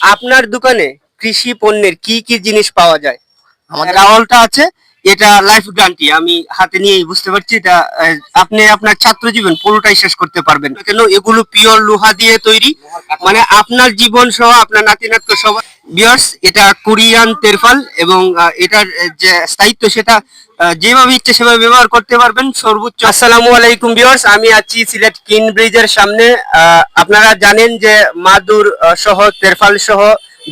আপনার দোকানে কৃষি পণ্যের কি কি জিনিস পাওয়া যায়? আমাদের রাওয়ালটা আছে এটা লাইফ গ্যারান্টি আমি হাতে নিয়েই বুঝতে পারছি এটা আপনি আপনার ছাত্র জীবন পুরোটাই শেষ করতে পারবেন। কেন? এগুলো পিওর লোহা দিয়ে তৈরি মানে আপনার জীবন সহ আপনার নাতি নাতকে সবাই বিয়ার্স এটা কোরিয়ান তেরফাল এবং এটার যে স্থায়িত্ব সেটা যেভাবে ইচ্ছে সেভাবে ব্যবহার করতে পারবেন, সর্বোচ্চ। আসসালামু আলাইকুম বিয়ার্স আমি আছি সিলেট কিন ব্রিজের সামনে আপনারা জানেন যে মাদুর সহ, তেরফাল সহ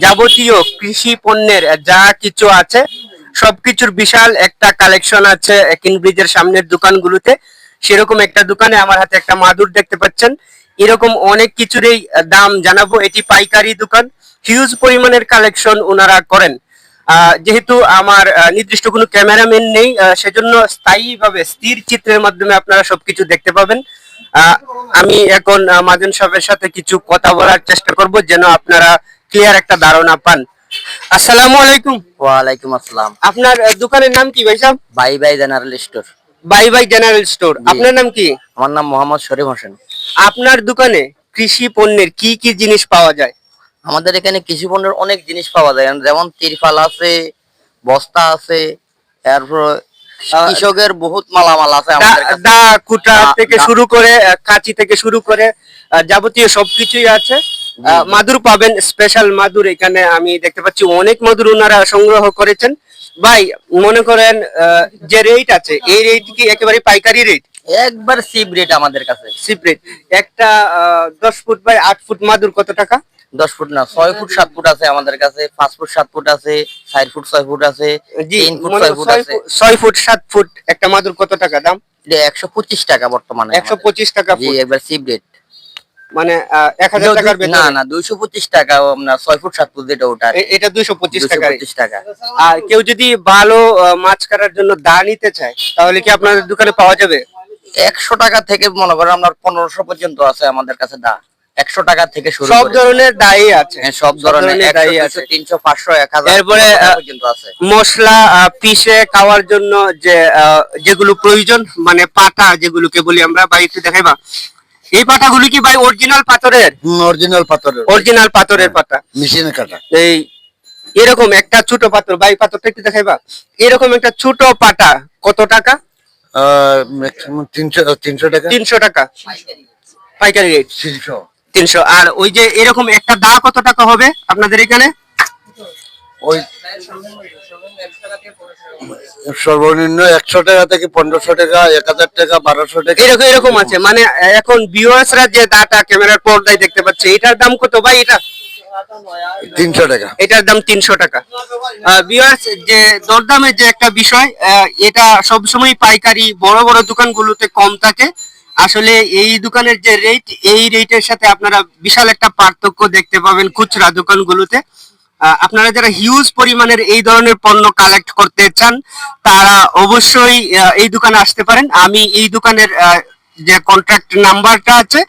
যাবতীয় কৃষি পণ্যের যা কিছু আছে, সবকিছুর বিশাল একটা কালেকশন আছে কিন ব্রিজের সামনের দোকানগুলোতে। সেরকম একটা দোকানে আমার হাতে একটা মাদুর দেখতে পাচ্ছেন। এরকম অনেক কিছুরই দাম জানাব। এটি পাইকারি দোকান। হিউজ পরিমাণের কালেকশন ওনারা করেন। আহ, যেহেতু আমার নির্দিষ্ট কোনো ক্যামেরাম্যান নেই সেজন্য স্থায়ীভাবে স্থির চিত্রের মাধ্যমে আপনারা সবকিছু দেখতে পাবেন। আহ, আমি এখন মাজন সাহেবের সাথে কিছু কথা বলার চেষ্টা করব যেন আপনারা ক্লিয়ার একটা ধারণা পান। আসসালামু আলাইকুম। ওয়ালাইকুম আসসালাম। আপনার দোকানের নাম কি ভাই সাহেব? Bye bye general store. Bye bye general store. আপনার নাম কি? আমার নাম মোহাম্মদ শরীফ হোসেন। আপনার দোকানে কৃষি পণ্যের কি কি জিনিস পাওয়া যায়? আমাদের এখানে কৃষি পণ্যের অনেক জিনিস পাওয়া যায়। যেমন তিরফাল আছে বস্তা আছে এরপর কৃষকের বহুত মালামাল আছে দা- কুটা থেকে শুরু করে কাঁচি থেকে শুরু করে যাবতীয় সবকিছুই আছে। মাদুর পাবেন স্পেশাল মাদুর এখানে আমি দেখতে পাচ্ছি অনেক মাদুর ওনারা সংগ্রহ করেছেন। ভাই মনে করেন যে রেট আছে এই রেট কি একেবারে পাইকারি রেট একবার সিপ রেট আমাদের কাছে। সিপ রেট একটা দশ ফুট বাই আট ফুট মাদুর কত টাকা? দশ ফুট না ছয় ফুট সাত ফুট আছে আমাদের কাছে পাঁচ ফুট সাত ফুট আছে চার ফুট ছয় ফুট আছে তিন ফুট ছয় ফুট আছে। ছয় ফুট সাত ফুট একটা মাদুর কত টাকা দাম? একশো পঁচিশ টাকা বর্তমানে একশো পঁচিশ টাকা একবার সিপ রেট মানে এক হাজার টাকার না না দুইশো পঁচিশ টাকা আপনার ছয় ফুট সাত ফুট যেটা ওটা এটা দুইশো পঁচিশ টাকা পঁচিশ টাকা। আর কেউ যদি ভালো মাছ কাটার জন্য দা নিতে চায় তাহলে কি আপনাদের দোকানে পাওয়া যাবে? একশো টাকা থেকে মনে করেন আপনার পনেরোশো পর্যন্ত আছে আমাদের কাছে দা। একশো টাকা থেকে শুরু সব ধরনের দাই আছে। হ্যাঁ, সব ধরনের দাই আছে। তিনশো পাঁচশো এক হাজার এরপরে, পনেরোশো টাকা আহ, পর্যন্ত আছে। মশলা পিষে খাওয়ার জন্য যে যেগুলো প্রয়োজন মানে পাতা যেগুলোকে বলি আমরা বা একটু দেখাইবা। এই পাতাগুলি কি ভাই অরিজিনাল পাথরের? অরিজিনাল পাথরের। অরিজিনাল পাথরের পাতা। মেশিনে কাটা। এই এরকম একটা ছোট পাথর। বাই পাথরটা একটু দেখাইবা। এরকম একটা ছোট পাতা কত টাকা? তিনশো তিনশো টাকা। তিনশো টাকা। পাইকারি রেট। তিনশো। তিনশো। আর ওই যে এরকম একটা দা কত টাকা হবে আপনাদের এখানে? ওই সর্বনিম্ন একশো টাকা থেকে পনেরোশো টাকা এক হাজার টাকা বারোশো টাকা। এরকম এরকম আছে। মানে এখন ভিউয়ার্সরা যে দাটা ক্যামেরার পর্দায় দেখতে পাচ্ছে এটার দাম কত ভাই এটা? তিনশো টাকা। এটার দাম তিনশো টাকা। ভিউয়ার্স যে দরদামের যে একটা বিষয় এটা সবসময় পাইকারি বড় বড় দোকানগুলোতে কম থাকে। আসলে এই দোকানের যে রেট এই রেটের সাথে আপনারা বিশাল একটা পার্থক্য দেখতে পাবেন খুচরা দোকানগুলোতে। আপনারা যারা হিউজ পরিমাণের এই ধরনের পণ্য কালেক্ট করতে চান, তারা অবশ্যই এই দোকানে আসতে পারেন। আমি এই দোকানের যে কন্ট্রাক্ট নাম্বারটা আছে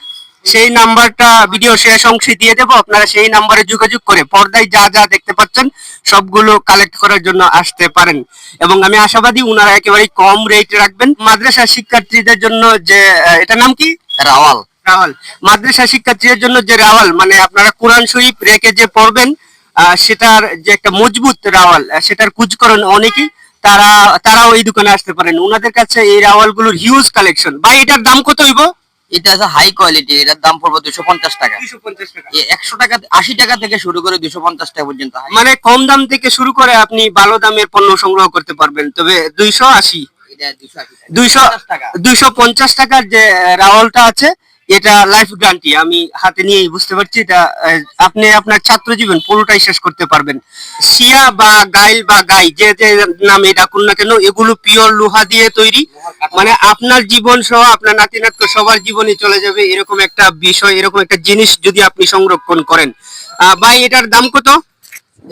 সেই নাম্বারটা ভিডিও শেষ অংশে দিয়ে দেবো। আপনারা সেই নাম্বারে যোগাযোগ করে পর্দায় যা যা দেখতে পাচ্ছেন সবগুলো কালেক্ট করার জন্য আসতে পারেন। এবং আমি আশাবাদী উনারা একেবারে কম রেট রাখবেন। মাদ্রাসা শিক্ষার্থীদের জন্য যে এটার নাম কি? রাওয়াল। রাওয়াল। মাদ্রাসা শিক্ষার্থীদের জন্য যে রাওয়াল মানে আপনারা কোরআন শরীফ রেখে যে পড়বেন আহ, সেটার যে একটা মজবুত রাওয়াল সেটার কুচকরণ অনেকেই তারা তারাও এই দোকানে আসতে পারেন। ওনাদের কাছে এই রাওয়ালগুলোর হিউজ কালেকশন ভাই এটার দাম কত হইব? এটা আছে হাই কোয়ালিটি এটার দাম পড়বে দুশো পঞ্চাশ টাকা। একশো টাকা আশি টাকা থেকে শুরু করে দুশো পঞ্চাশ টাকা পর্যন্ত মানে কম দাম থেকে শুরু করে আপনি ভালো দামের পণ্য সংগ্রহ করতে পারবেন তবে দুইশো আশি। এটা 280 টাকা। দুইশো পঞ্চাশ টাকার যে রাওয়ালটা আছে এটা লাইফ গ্যারান্টি আমি হাতে নিয়েই বুঝতে পারছি এটা আপনি আপনার ছাত্র জীবন পুরোটাই শেষ করতে পারবেন। শিয়া বা গাইল বা গাই যে যে নামে ডাকুন না কেন এগুলো পিওর লোহা দিয়ে তৈরি। মানে আপনার জীবন সহ আপনার নাতি নাতকে সবার জীবনে চলে যাবে এরকম একটা বিষয় এরকম একটা জিনিস যদি আপনি সংরক্ষণ করেন। ভাই এটার দাম কত?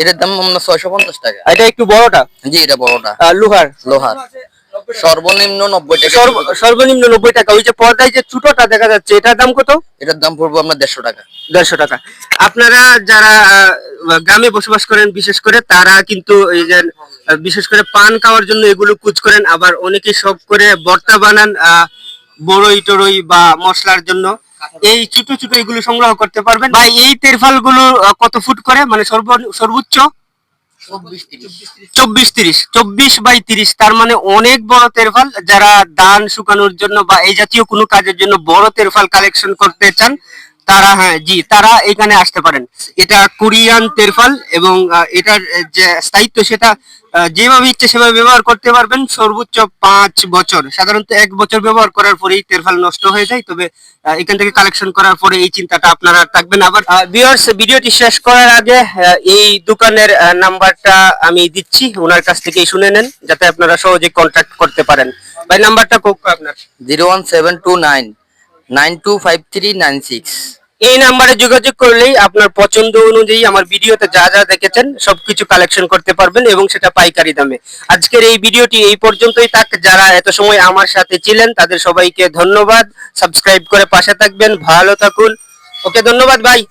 এটার দাম আমরা ছয়শো পঞ্চাশ টাকা। এটা একটু বড়টা? জি এটা বড়টা। লোহার? লোহার। সর্বনিম্ন নব্বই টাকা। সর্ব- সর্বনিম্ন নব্বই টাকা। ওই যে পর্দায় যে ছোটটা দেখা যাচ্ছে এটার দাম কত? এটার দাম পড়বে আপনার দেড়শো টাকা। দেড়শো টাকা। আপনারা যারা গ্রামে বসবাস করেন বিশেষ করে তারা কিন্তু এই যে বিশেষ করে পান খাওয়ার জন্য এগুলো কুচ করেন। আবার অনেকে সব করে ভর্তা বানান আহ, বড়ই টরই বা মশলার জন্য। এই ছোট ছোট এগুলো সংগ্রহ করতে পারবেন। ভাই এই তেরফালগুলো কত ফুট করে? মানে সর্ব সর্বোচ্চ? চব্বিশ তিরিশ। চব্বিশ বাই তিরিশ তার মানে অনেক বড় তেরফাল যারা দান শুকানোর জন্য বা এই জাতীয় কোনো কাজের জন্য বড় তেরফাল কালেকশন করতে চান তারা হ্যাঁ জি, তারা এখানে আসতে পারেন। এটা কোরিয়ান তেরফাল এবং এটার যে স্থায়িত্ব সেটা যেভাবে ইচ্ছে সেভাবে ব্যবহার করতে পারবেন। সর্বোচ্চ পাঁচ বছর, সাধারণত এক বছর ব্যবহার করার পরেই তেরফাল নষ্ট হয়ে যায়। তবে এখান থেকে কালেকশন করার পরে এই চিন্তাটা আপনারা থাকবেন। আবার ভিউয়ার্স ভিডিওটি শেষ করার আগে এই দোকানের নাম্বারটা আমি দিচ্ছি। ওনার কাছ থেকেই শুনে নেন, যাতে আপনারা সহজে কন্ট্যাক্ট করতে পারেন। ভাই, নাম্বারটা কোক আপনার। Zero one seven two nine nine two five three nine six. এই নাম্বারে যোগাযোগ করলেই আপনার পছন্দ অনুযায়ী আমার ভিডিওতে যা যা দেখেছেন, সবকিছু কালেকশন করতে পারবেন এবং সেটা পাইকারি দামে। আজকের এই ভিডিওটি এই পর্যন্তই থাক। যারা এত সময় আমার সাথে ছিলেন, তাদের সবাইকে ধন্যবাদ। সাবস্ক্রাইব করে পাশে থাকবেন। ভালো থাকুন। ওকে, ধন্যবাদ, ভাই।